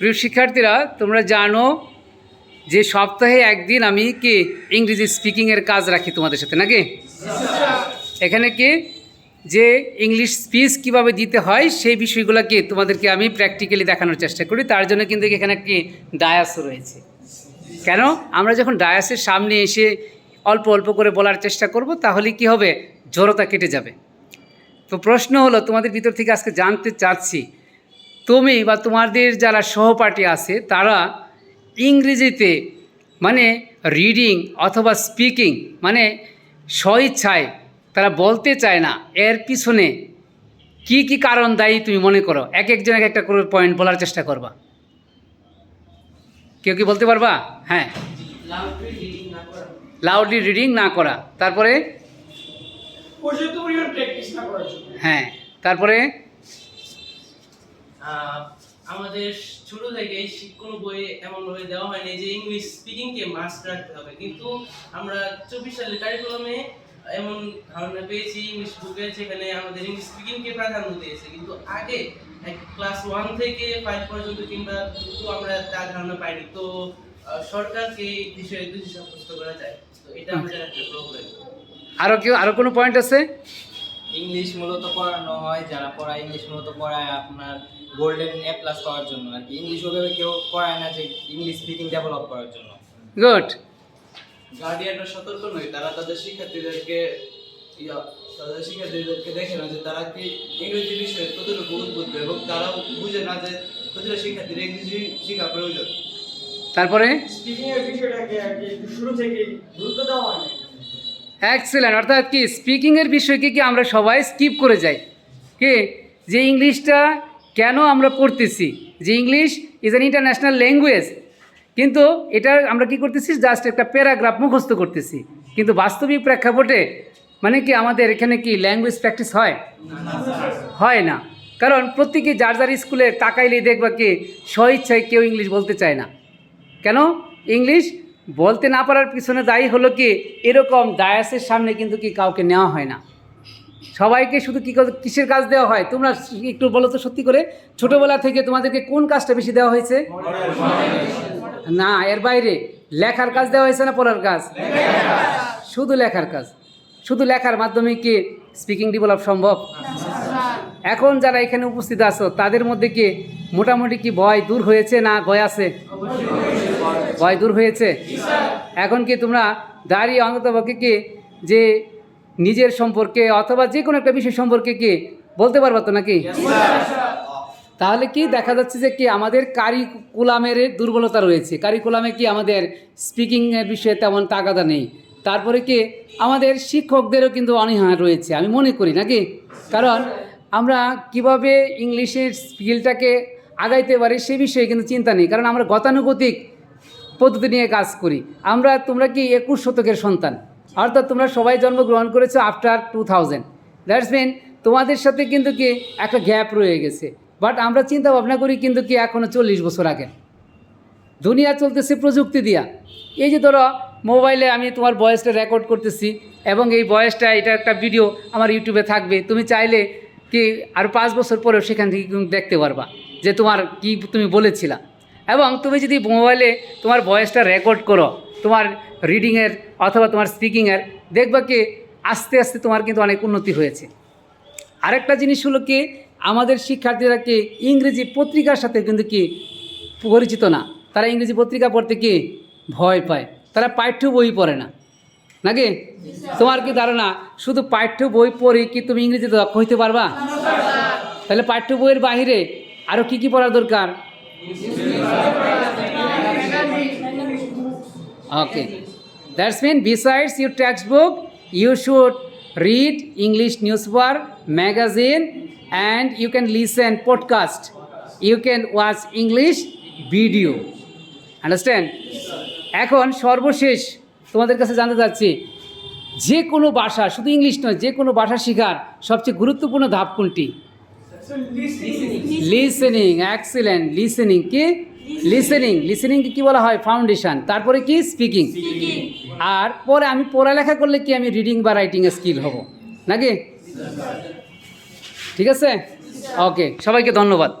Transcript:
প্রিয় শিক্ষার্থীরা, তোমরা জানো যে সপ্তাহে একদিন আমি কি ইংরেজি স্পিকিংয়ের কাজ রাখি তোমাদের সাথে নাকি? এখানে কি যে ইংলিশ স্পিচ কীভাবে দিতে হয় সেই বিষয়গুলোকে তোমাদেরকে আমি প্র্যাকটিক্যালি দেখানোর চেষ্টা করি। তার জন্য কিন্তু এখানে একটি ডায়াস রয়েছে। কেন? আমরা যখন ডায়াসের সামনে এসে অল্প অল্প করে বলার চেষ্টা করব, তাহলে কি হবে? জড়তা কেটে যাবে। তো প্রশ্ন হলো, তোমাদের ভিতর থেকে আজকে জানতে চাচ্ছি তুমি বা তোমাদের যারা সহপাঠী আছে তারা ইংরেজিতে মানে রিডিং অথবা স্পিকিং মানে স্বইচ্ছায় তারা বলতে চায় না এর পিছনে কি কি কারণ দায়ী তুমি মনে করো? এক একজন এক একটা করে পয়েন্ট বলার চেষ্টা করবা। কেউ কি বলতে পারবা? হ্যাঁ। লাউডলি রিডিং না করা। তারপরে? হ্যাঁ। তারপরে? আমাদের ছোট থেকে কোনো বই এমন ভাবে দেওয়া হয়নি যে ইংলিশ স্পিকিং কে মাস্ট রাখতে হবে। কিন্তু আমরা চব্বিশ সালের কারিকুলামে এমন ধারণা পেয়েছি ইংলিশ বুকে যেখানে আমাদের ইংলিশ স্পিকিং কে প্রাধান্য দিয়েছে। কিন্তু আগে ক্লাস ওয়ান থেকে ফাইভ পর্যন্ত কিংবা টু আমরা তার ধারণা পাইনি। তো সরকারকে এই বিষয়ে দোষী সাব্যস্ত করা যায়। তো এটা আমাদের একটা প্রবলেম আরও কেউ আরও কোনো পয়েন্ট আছে? ইংলিশ মূলত পড়ানো হয় যারা পড়ায় ইংলিশ মূলত পড়ায় আপনার গোল্ডেন এ প্লাস পাওয়ার জন্য। আর কি ইংলিশ ওভাবে কেউ পড়ায় না যে ইংলিশ স্পিকিং ডেভেলপ করার জন্য। গুড গার্ডিয়ানরা সতর্ক নয় তারা তাদের শিক্ষার্থীদেরকে তাদের শিক্ষার্থীদেরকে দেখে না যে তারা কি ইংরেজি বিষয়ে কতটুকু উদ্বুদ্ধ এবং তারাও বুঝে না যে প্রতিটা শিক্ষার্থীর ইংরেজি শেখা প্রয়োজন। তারপরে? স্পিকিং এর বিষয়টাকে আর কি শুরু থেকে গুরুত্ব দেওয়া হয় না এক্সেলেন্ট অর্থাৎ কি স্পিকিংয়ের বিষয়কে কি আমরা সবাই স্কিপ করে যাই? কি? যে ইংলিশটা কেন আমরা পড়তেছি? যে English is an international language কিন্তু এটা আমরা কি করতেছি? জাস্ট একটা প্যারাগ্রাফ মুখস্থ করতেছি। কিন্তু বাস্তবিক প্রেক্ষাপটে মানে কি আমাদের এখানে কি ল্যাঙ্গুয়েজ প্র্যাকটিস হয়? হয় না। কারণ প্রত্যেকে যার যার স্কুলে তাকাইলেই দেখবা কি, স্বইচ্ছায় কেউ ইংলিশ বলতে চায় না। কেন? ইংলিশ বলতে না পারার পিছনে দায়ী হলো কি? এরকম ডায়াসের সামনে কিন্তু কি কাউকে নেওয়া হয় না। সবাইকে শুধু কী কিসের কাজ দেওয়া হয়? তোমরা একটু বলো তো সত্যি করে। ছোটোবেলা থেকে তোমাদেরকে কোন কাজটা বেশি দেওয়া হয়েছে? না, এর বাইরে। লেখার কাজ দেওয়া হয়েছে না পড়ার কাজ? শুধু লেখার কাজ। শুধু লেখার মাধ্যমে কি স্পিকিং ডেভেলপ সম্ভব? এখন যারা এখানে উপস্থিত আছো, তাদের মধ্যে কি মোটামুটি কি ভয় দূর হয়েছে না ভয় আছে? ভয় দূর হয়েছে। এখন কি তোমরা দাঁড়িয়ে অন্ততপক্ষে কি যে নিজের সম্পর্কে অথবা যে কোনো একটা বিষয় সম্পর্কে কি বলতে পারবা তো নাকি? তাহলে কি দেখা যাচ্ছে যে কি আমাদের কারিকুলামের দুর্বলতা রয়েছে। কারিকুলামে কি আমাদের স্পিকিংয়ের বিষয়ে তেমন তাগাদা নেই। তারপরে কি আমাদের শিক্ষকদেরও কিন্তু অনীহা রয়েছে আমি মনে করি নাকি? কারণ আমরা কীভাবে ইংলিশের স্কিলটাকে আগাইতে পারি সে বিষয়ে কিন্তু চিন্তা নেই। কারণ আমরা গতানুগতিক পদ্ধতি নিয়ে কাজ করি। আমরা, তোমরা কি একুশ শতকের সন্তান? অর্থাৎ তোমরা সবাই জন্মগ্রহণ করেছ after two thousand that's mean তোমাদের সাথে কিন্তু কি একটা গ্যাপ রয়ে গেছে। বাট আমরা চিন্তা ভাবনা করি কিন্তু কি এখনও চল্লিশ বছর আগে দুনিয়া চলতেছে প্রযুক্তি দিয়া। এই যে ধরো মোবাইলে আমি তোমার ভয়েসটা রেকর্ড করতেছি এবং এই ভয়েসটা এটা একটা ভিডিও আমার ইউটিউবে থাকবে। তুমি চাইলে কি আর পাঁচ বছর পরেও সেখান থেকে দেখতে পারবা যে তোমার কি তুমি বলেছিলা। এবং তুমি যদি মোবাইলে তোমার ভয়েসটা রেকর্ড করো, তোমার রিডিংয়ের অথবা তোমার স্পিকিংয়ের, দেখবা কি আস্তে আস্তে তোমার কিন্তু অনেক উন্নতি হয়েছে। আরেকটা জিনিস হলো কি, আমাদের শিক্ষার্থীরা কি ইংরেজি পত্রিকার সাথে কিন্তু কি পরিচিত না। তারা ইংরেজি পত্রিকা পড়তে কি ভয় পায়। তারা পাঠ্য বই পড়ে না। নাকি? তোমার কি ধারণা শুধু পাঠ্য বই পড়ে কি তুমি ইংরেজিতে দক্ষ হইতে পারবা? তাহলে পাঠ্য বইয়ের বাহিরে আরও কি কি পড়ার দরকার? Okay. That's mean besides your textbook, you should read English newspaper, magazine, and you can listen podcast. You can watch English video. Understand? এখন সর্বশেষ তোমাদের কাছে জানতে চাচ্ছি যে কোনো ভাষা শুধু ইংলিশ নয় যে কোনো ভাষা শেখার সবচেয়ে গুরুত্বপূর্ণ ধাপ কোনটি লিসেনিং এক্সিলেন্ট লিসেনিং কি লিসেনিং লিসেনিং কি বলা হয়? ফাউন্ডেশন তারপরে কি? স্পিকিং আর পরে আমি পড়ালেখা করলে কি আমি রিডিং বা রাইটিং স্কিল হব? নাকি? ঠিক আছে? ওকে সবাইকে ধন্যবাদ।